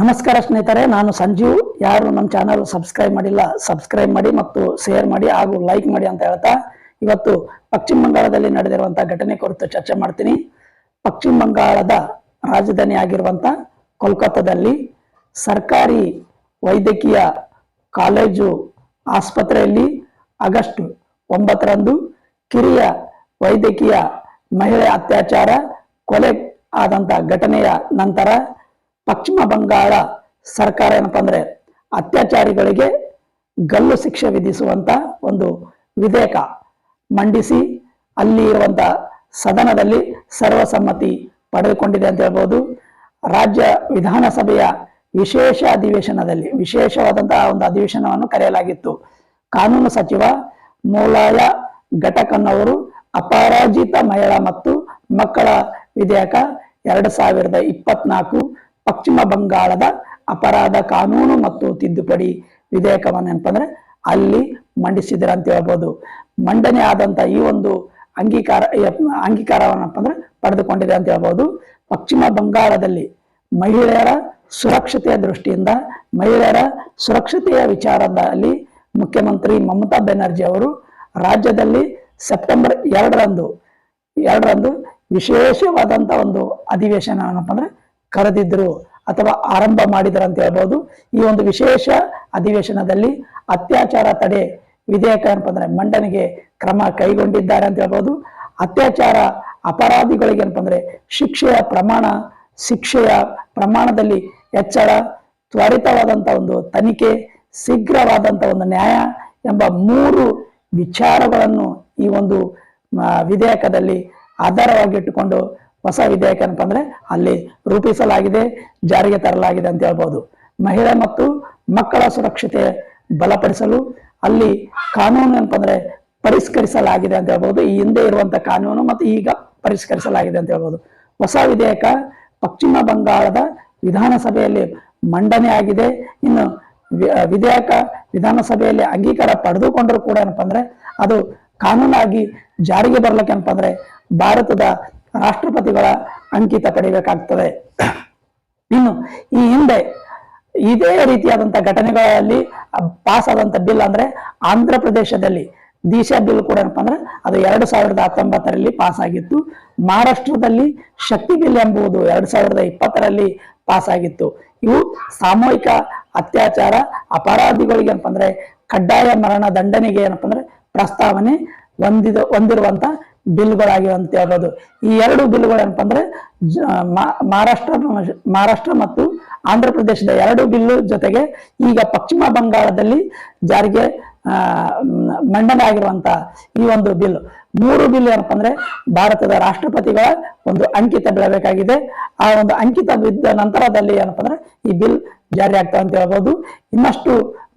ನಮಸ್ಕಾರ ಸ್ನೇಹಿತರೆ, ನಾನು ಸಂಜೀವ್. ಯಾರು ನಮ್ಮ ಚಾನಲ್ ಸಬ್ಸ್ಕ್ರೈಬ್ ಮಾಡಿಲ್ಲ ಸಬ್ಸ್ಕ್ರೈಬ್ ಮಾಡಿ ಮತ್ತು ಶೇರ್ ಮಾಡಿ ಹಾಗೂ ಲೈಕ್ ಮಾಡಿ ಅಂತ ಹೇಳ್ತಾ, ಇವತ್ತು ಪಶ್ಚಿಮ ಬಂಗಾಳದಲ್ಲಿ ನಡೆದಿರುವಂತಹ ಘಟನೆ ಕುರಿತು ಚರ್ಚೆ ಮಾಡ್ತೀನಿ. ಪಶ್ಚಿಮ ಬಂಗಾಳದ ರಾಜಧಾನಿ ಆಗಿರುವಂತ ಕೋಲ್ಕತ್ತಾದಲ್ಲಿ ಸರ್ಕಾರಿ ವೈದ್ಯಕೀಯ ಕಾಲೇಜು ಆಸ್ಪತ್ರೆಯಲ್ಲಿ ಆಗಸ್ಟ್ ಒಂಬತ್ತರಂದು ಕಿರಿಯ ವೈದ್ಯಕೀಯ ಮಹಿಳೆ ಅತ್ಯಾಚಾರ, ಕೊಲೆ ಆದಂತ ಘಟನೆಯ ನಂತರ ಪಶ್ಚಿಮ ಬಂಗಾಳ ಸರ್ಕಾರ ಏನಪ್ಪ ಅಂದ್ರೆ ಅತ್ಯಾಚಾರಿಗಳಿಗೆ ಗಲ್ಲು ಶಿಕ್ಷೆ ವಿಧಿಸುವಂತ ಒಂದು ವಿಧೇಯಕ ಮಂಡಿಸಿ ಅಲ್ಲಿ ಇರುವಂಥ ಸದನದಲ್ಲಿ ಸರ್ವಸಮ್ಮತಿ ಪಡೆದುಕೊಂಡಿದೆ ಅಂತ ಹೇಳ್ಬೋದು. ರಾಜ್ಯ ವಿಧಾನಸಭೆಯ ವಿಶೇಷ ಅಧಿವೇಶನದಲ್ಲಿ ವಿಶೇಷವಾದಂತಹ ಒಂದು ಅಧಿವೇಶನವನ್ನು ಕರೆಯಲಾಗಿತ್ತು. ಕಾನೂನು ಸಚಿವ ಮೂಲಾಯ ಘಟಕನ್ನವರು ಅಪರಾಜಿತ ಮಹಿಳಾ ಮತ್ತು ಮಕ್ಕಳ ವಿಧೇಯಕ ಎರಡ್ ಸಾವಿರದ ಇಪ್ಪತ್ನಾಲ್ಕು ಪಶ್ಚಿಮ ಬಂಗಾಳದ ಅಪರಾಧ ಕಾನೂನು ಮತ್ತು ತಿದ್ದುಪಡಿ ವಿಧೇಯಕವನ್ನು ಏನಪ್ಪ ಅಲ್ಲಿ ಮಂಡಿಸಿದ್ರ ಅಂತ ಹೇಳ್ಬೋದು. ಮಂಡನೆ ಆದಂತ ಈ ಒಂದು ಅಂಗೀಕಾರ ಅಂಗೀಕಾರವನ್ನಪ್ಪ ಅಂದ್ರೆ ಪಡೆದುಕೊಂಡಿದೆ ಅಂತ ಹೇಳ್ಬೋದು. ಪಶ್ಚಿಮ ಬಂಗಾಳದಲ್ಲಿ ಮಹಿಳೆಯರ ಸುರಕ್ಷತೆಯ ದೃಷ್ಟಿಯಿಂದ, ಮಹಿಳೆಯರ ಸುರಕ್ಷತೆಯ ವಿಚಾರದಲ್ಲಿ ಮುಖ್ಯಮಂತ್ರಿ ಮಮತಾ ಬೆನರ್ಜಿ ಅವರು ರಾಜ್ಯದಲ್ಲಿ ಸೆಪ್ಟೆಂಬರ್ ಎರಡರಂದು ಎರಡರಂದು ವಿಶೇಷವಾದಂತ ಒಂದು ಅಧಿವೇಶನ ಏನಪ್ಪ ಅಂದ್ರೆ ಕರೆದಿದ್ರು ಅಥವಾ ಆರಂಭ ಮಾಡಿದರು ಅಂತ ಹೇಳ್ಬೋದು. ಈ ಒಂದು ವಿಶೇಷ ಅಧಿವೇಶನದಲ್ಲಿ ಅತ್ಯಾಚಾರ ತಡೆ ವಿಧೇಯಕ ಏನಪ್ಪ ಅಂದ್ರೆ ಮಂಡನೆಗೆ ಕ್ರಮ ಕೈಗೊಂಡಿದ್ದಾರೆ ಅಂತ ಹೇಳ್ಬೋದು. ಅತ್ಯಾಚಾರ ಅಪರಾಧಿಗಳಿಗೆ ಏನಪ್ಪ ಅಂದ್ರೆ ಶಿಕ್ಷೆಯ ಪ್ರಮಾಣ, ಶಿಕ್ಷೆಯ ಪ್ರಮಾಣದಲ್ಲಿ ಹೆಚ್ಚಳ ತ್ವರಿತವಾದಂಥ ಒಂದು ತನಿಖೆ ಶೀಘ್ರವಾದಂಥ ಒಂದು ನ್ಯಾಯ ಎಂಬ ಮೂರು ವಿಚಾರಗಳನ್ನು ಈ ಒಂದು ವಿಧೇಯಕದಲ್ಲಿ ಆಧಾರವಾಗಿಟ್ಟುಕೊಂಡು ಹೊಸ ವಿಧೇಯಕ ಏನಪ್ಪ ಅಲ್ಲಿ ರೂಪಿಸಲಾಗಿದೆ, ಜಾರಿಗೆ ತರಲಾಗಿದೆ ಅಂತ ಹೇಳ್ಬೋದು. ಮಹಿಳೆ ಮತ್ತು ಮಕ್ಕಳ ಸುರಕ್ಷತೆ ಬಲಪಡಿಸಲು ಅಲ್ಲಿ ಕಾನೂನು ಏನಪ್ಪ ಪರಿಷ್ಕರಿಸಲಾಗಿದೆ ಅಂತ ಹೇಳ್ಬೋದು. ಈ ಹಿಂದೆ ಇರುವಂತ ಕಾನೂನು ಮತ್ತು ಈಗ ಪರಿಷ್ಕರಿಸಲಾಗಿದೆ ಅಂತ ಹೇಳ್ಬೋದು. ಹೊಸ ವಿಧೇಯಕ ಪಶ್ಚಿಮ ಬಂಗಾಳದ ವಿಧಾನಸಭೆಯಲ್ಲಿ ಮಂಡನೆ ಆಗಿದೆ. ಇನ್ನು ವಿಧೇಯಕ ವಿಧಾನಸಭೆಯಲ್ಲಿ ಅಂಗೀಕಾರ ಪಡೆದುಕೊಂಡರೂ ಕೂಡ ಏನಪ್ಪ ಅಂದ್ರೆ ಅದು ಕಾನೂನಾಗಿ ಜಾರಿಗೆ ಬರ್ಲಿಕ್ಕೆ ಏನಪ್ಪ ಅಂದ್ರೆ ಭಾರತದ ರಾಷ್ಟ್ರಪತಿಗಳ ಅಂಕಿತ ಪಡಿಬೇಕಾಗ್ತದೆ. ಇನ್ನು ಈ ಹಿಂದೆ ಇದೇ ರೀತಿಯಾದಂತ ಘಟನೆಗಳಲ್ಲಿ ಪಾಸ್ ಆದಂತ ಬಿಲ್ ಅಂದ್ರೆ ಆಂಧ್ರ ಪ್ರದೇಶದಲ್ಲಿ ದಿಶಾ ಬಿಲ್ ಕೂಡ ಏನಪ್ಪ ಅಂದ್ರೆ ಅದು ಎರಡು ಸಾವಿರದ ಹತ್ತೊಂಬತ್ತರಲ್ಲಿ ಪಾಸ್ ಆಗಿತ್ತು. ಮಹಾರಾಷ್ಟ್ರದಲ್ಲಿ ಶಕ್ತಿ ಬಿಲ್ ಎಂಬುದು ಎರಡು ಸಾವಿರದ ಇಪ್ಪತ್ತರಲ್ಲಿ ಪಾಸ್ ಆಗಿತ್ತು. ಇವು ಸಾಮೂಹಿಕ ಅತ್ಯಾಚಾರ, ಅಪರಾಧಿಗಳಿಗೆ ಏನಪ್ಪ ಅಂದ್ರೆ ಕಡ್ಡಾಯ ಮರಣ ದಂಡನೆಗೆ ಏನಪ್ಪ ಅಂದ್ರೆ ಪ್ರಸ್ತಾವನೆ ಹೊಂದಿದ ಹೊಂದಿರುವಂತ ಬಿಲ್ಗಳಾಗಿವೆ ಅಂತ ಹೇಳ್ಬೋದು ಈ ಎರಡು ಬಿಲ್ಗಳು ಏನಪ್ಪ ಮಹಾರಾಷ್ಟ್ರ ಮಹಾರಾಷ್ಟ್ರ ಮತ್ತು ಆಂಧ್ರ ಪ್ರದೇಶದ ಎರಡು ಬಿಲ್ಲು ಜೊತೆಗೆ ಈಗ ಪಶ್ಚಿಮ ಬಂಗಾಳದಲ್ಲಿ ಜಾರಿಗೆ ಮಂಡನೆ ಆಗಿರುವಂತ ಈ ಒಂದು ಬಿಲ್ ಮೂರು ಬಿಲ್ ಏನಪ್ಪ ಅಂದ್ರೆ ಭಾರತದ ರಾಷ್ಟ್ರಪತಿಗಳ ಒಂದು ಅಂಕಿತ ಬೀಳಬೇಕಾಗಿದೆ. ಆ ಒಂದು ಅಂಕಿತ ಬಿದ್ದ ನಂತರದಲ್ಲಿ ಏನಪ್ಪ ಅಂದ್ರೆ ಈ ಬಿಲ್ ಜಾರಿ ಆಗ್ತಾವ ಅಂತ ಹೇಳ್ಬೋದು. ಇನ್ನಷ್ಟು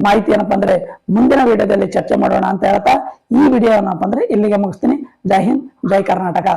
ಮಾಹಿತಿ ಏನಪ್ಪ ಅಂದ್ರೆ ಮುಂದಿನ ವಿಡಿಯೋದಲ್ಲಿ ಚರ್ಚೆ ಮಾಡೋಣ ಅಂತ ಹೇಳ್ತಾ ಈ ವಿಡಿಯೋ ಏನಪ್ಪ ಅಂದ್ರೆ ಇಲ್ಲಿಗೆ ಮುಗಿಸ್ತೀನಿ. ಜೈ ಹಿಂದ್, ಜೈ ಕರ್ನಾಟಕ.